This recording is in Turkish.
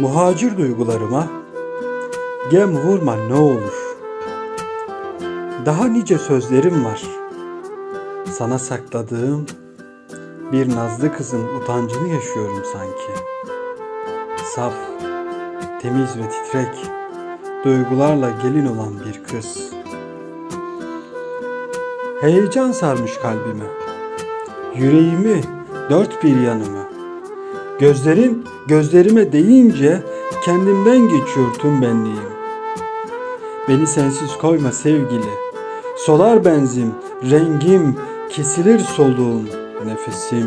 Muhacir duygularıma gem vurma ne olur. Daha nice sözlerim var. Sana sakladığım bir nazlı kızın utancını yaşıyorum sanki. Saf, temiz ve titrek, duygularla gelin olan bir kız. Heyecan sarmış kalbimi, yüreğimi, dört bir yanımı. Gözlerin gözlerime değince kendimden geçiyor tüm benliğim. Beni sensiz koyma sevgili. Solar benzim, rengim, kesilir soluğum, nefesim.